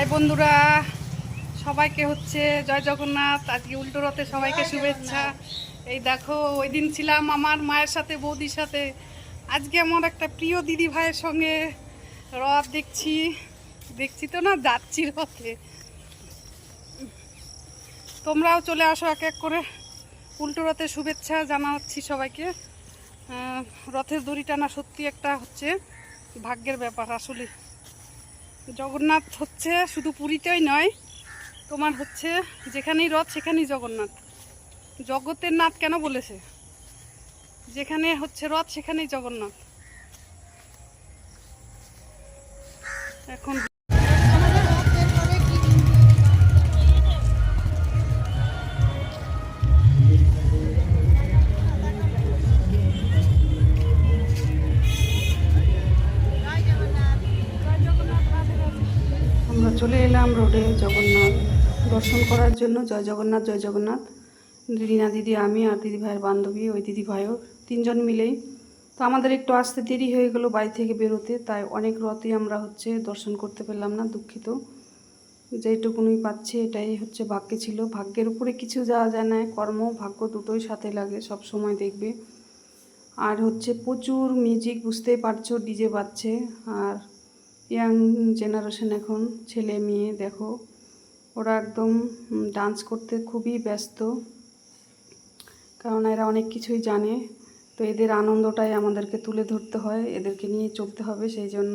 High বন্ধুরা সবাইকে হচ্ছে জয় জগন্নাথ আজকে উল্টো রথে সবাইকে শুভেচ্ছা। এই দেখো ওই দিন ছিলাম আমার মায়ের সাথে বৌদির সাথে। আজকে আমার একটা প্রিয় দিদি ভাইয়ের সঙ্গে রথ দেখছি। দেখছি তো না যাচ্ছি রথে। তোমরাও চলে আসো এক এক করে। উল্টো রথের শুভেচ্ছা জানাচ্ছি সবাইকে। রথের দড়ি টানা সত্যি একটা হচ্ছে ভাগ্যের ব্যাপার আসলে। জগন্নাথ হচ্ছে শুধু পুরীতেই নয়, তোমার হচ্ছে যেখানেই রথ সেখানেই জগন্নাথ। জগতের নাথ কেন বলেছে? যেখানে হচ্ছে রথ সেখানেই জগন্নাথ। এখন চলে এলাম রোডে জগন্নাথ দর্শন করার জন্য। জয় জগন্নাথ জয় জগন্নাথ। রিনা দিদি, আমি আর দিদি ভাইয়ের বান্ধবী, ওই দিদি ভাইও তিনজন মিলেই। তো আমাদের একটু আসতে দেরি হয়ে গেলো বাড়ি থেকে বেরোতে, তাই অনেক রথই আমরা হচ্ছে দর্শন করতে পারলাম না, দুঃখিত। যেটুকুনি পাচ্ছি এটাই হচ্ছে ভাগ্যে ছিল। ভাগ্যের উপরে কিছু যাওয়া যায় না, কর্ম, ভাগ্য দুটোই সাথে লাগে, সব সময় দেখবে। আর হচ্ছে প্রচুর মিউজিক বুঝতেই পারছ, ডিজে বাজছে, আর ইয়াং জেনারেশন এখন ছেলে মেয়ে, দেখো। ওরা একদম ডান্স করতে খুবই ব্যস্ত। কারণ এরা অনেক কিছুই জানে। তো এদের আনন্দটাই আমাদেরকে তুলে ধরতে হয়, এদেরকে নিয়ে চলতে হবে সেই জন্য।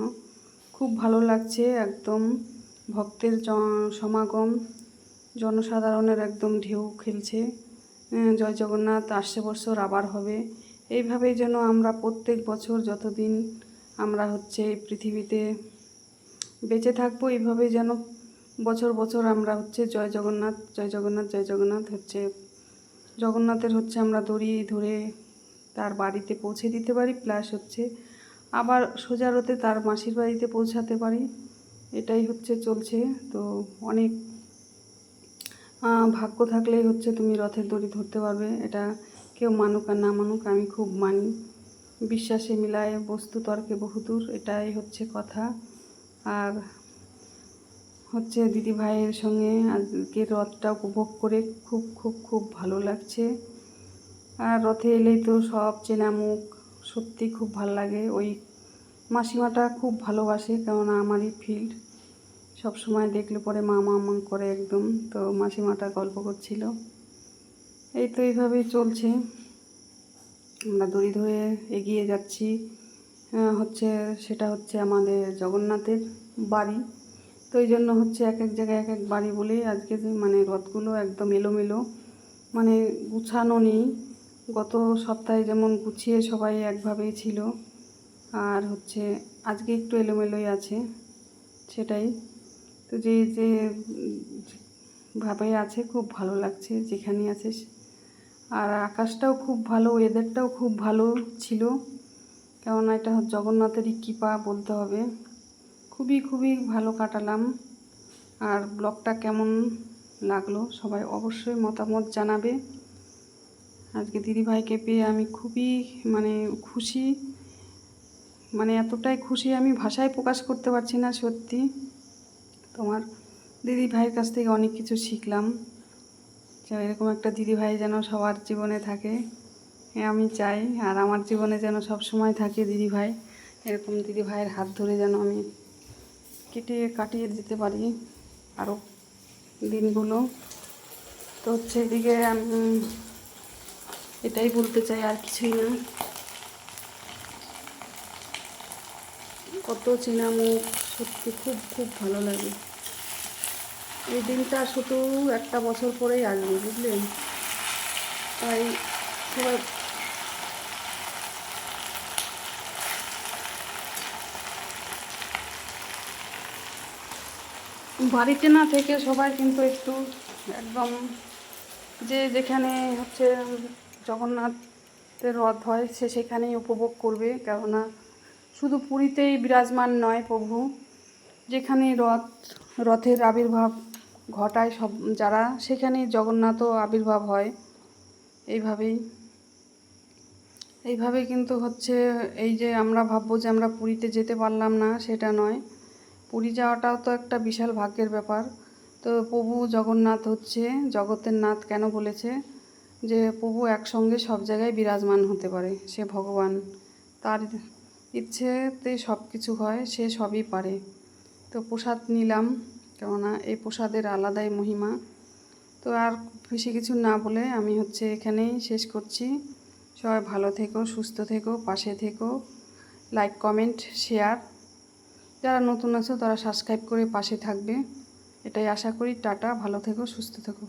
খুব ভালো লাগছে একদম ভক্তের সমাগম। জনসাধারণের একদম ঢেউ খেলছে। জয় জগন্নাথ, আসছে বছর, আবার হবে। এইভাবেই যেন আমরা প্রত্যেক বছর যতদিন আমরা হচ্ছে এই পৃথিবীতে বেঁচে থাকব এইভাবেই যেন বছর বছর আমরা হচ্ছে জয় জগন্নাথ জয় জগন্নাথ জয় জগন্নাথ হচ্ছে, জগন্নাথের হচ্ছে আমরা দড়ি ধরে তার বাড়িতে পৌঁছে দিতে পারি প্লাস হচ্ছে আবার সোজা রথে তার মাসির বাড়িতে পৌঁছাতে পারি, এটাই হচ্ছে চলছে। তো অনেক ভাগ্য থাকলেই হচ্ছে তুমি রথের দড়ি ধরতে পারবে, এটা কেউ মানুক আর না মানুক আমি খুব মানি। বিশ্বাসে মিলায় বস্তু তর্কে বহুদূর, এটাই হচ্ছে কথা। আর হচ্ছে দিদি ভাইয়ের সঙ্গে আজকে রথটা উপভোগ করে খুব খুব খুব ভালো লাগছে। আর রথে এলেই তো সব চেনা মুখ সত্যি খুব ভালো লাগে। ওই মাসিমাটা খুব ভালোবাসে, কেননা আমারই ফিল্ড। সব সময় দেখলে পরে মা মা করে একদম। তো মাসিমাটা গল্প করছিল। এই তো এইভাবেই চলছে। আমরা দড়ি ধরে এগিয়ে যাচ্ছি। হচ্ছে সেটা হচ্ছে আমাদের জগন্নাথের বাড়ি। তো এই জন্য হচ্ছে এক এক জায়গায় এক এক বাড়ি বলেই আজকে মানে রথগুলো একদম এলোমেলো মানে গুছানো নেই। গত সপ্তাহে যেমন গুছিয়ে সবাই একভাবেই ছিল, আর হচ্ছে আজকে একটু এলোমেলোই আছে সেটাই। তো যে যে ভাবে আছে খুব ভালো লাগছে যেখানে আছে আর আকাশটাও খুব ভালো ওয়েদারটাও খুব ভালো ছিল। কেননা এটা জগন্নাথেরই কৃপা বলতে হবে। খুবই খুবই ভালো কাটালাম। আর ব্লগটা কেমন লাগল সবাই অবশ্যই মতামত জানাবে। আজকে দিদিভাইকে পেয়ে আমি খুবই মানে খুশি। মানে এতটাই খুশি আমি ভাষায় প্রকাশ করতে পারছি না সত্যি। তোমার দিদি ভাইয়ের কাছ থেকে অনেক কিছু শিখলাম। যে এরকম একটা দিদি ভাই যেন সবার জীবনে থাকে। আমি চাই। আর আমার জীবনে যেন সব সময় থাকে দিদি ভাই। এরকম দিদি ভাইয়ের হাত ধরে যেন আমি কেটে কাটিয়ে দিতে পারি আরও দিনগুলো। তো হচ্ছে এদিকে আমি এটাই বলতে চাই, আর কিছুই না। কত চেনা মুখ সত্যি খুব খুব ভালো লাগে। এই দিনটা শুধু একটা বছর পরেই আসবে, বুঝলেন? তাই সবাই বাড়িতে না থেকে সবাই কিন্তু একটু একদম যে যেখানে হচ্ছে জগন্নাথের রথ হয় সে সেখানেই উপভোগ করবে। কেননা শুধু পুরীতেই বিরাজমান নয় প্রভু যেখানে রথ, রথের আবির্ভাব ঘটায় সব যারা, সেখানেই জগন্নাথও আবির্ভাব হয়। এইভাবেই এইভাবে কিন্তু হচ্ছে এই যে আমরা ভাববো যে আমরা পুরীতে যেতে পারলাম না, সেটা নয়। পুরী যাওয়াটাও তো একটা বিশাল ভাগ্যের ব্যাপার। তো প্রভু জগন্নাথ হচ্ছে, জগতের নাথ কেন বলেছে? যে প্রভু একসঙ্গে সব জায়গায় বিরাজমান হতে পারে, সে ভগবান। তার ইচ্ছেতে সব কিছু হয়, সে সবই পারে। তো প্রসাদ নিলাম, কেননা এই প্রসাদের আলাদাই মহিমা। তো আর বেশি কিছু না বলে আমি হচ্ছে এখানেই শেষ করছি। সবাই ভালো থেকো, সুস্থ থেকো, পাশে থেকো। Like, comment, share. যারা নতুন আছো, তারা সাবস্ক্রাইব করে পাশে থাকবে। এটাই আশা করি। টাটা, ভালো থেকো, সুস্থ থেকো।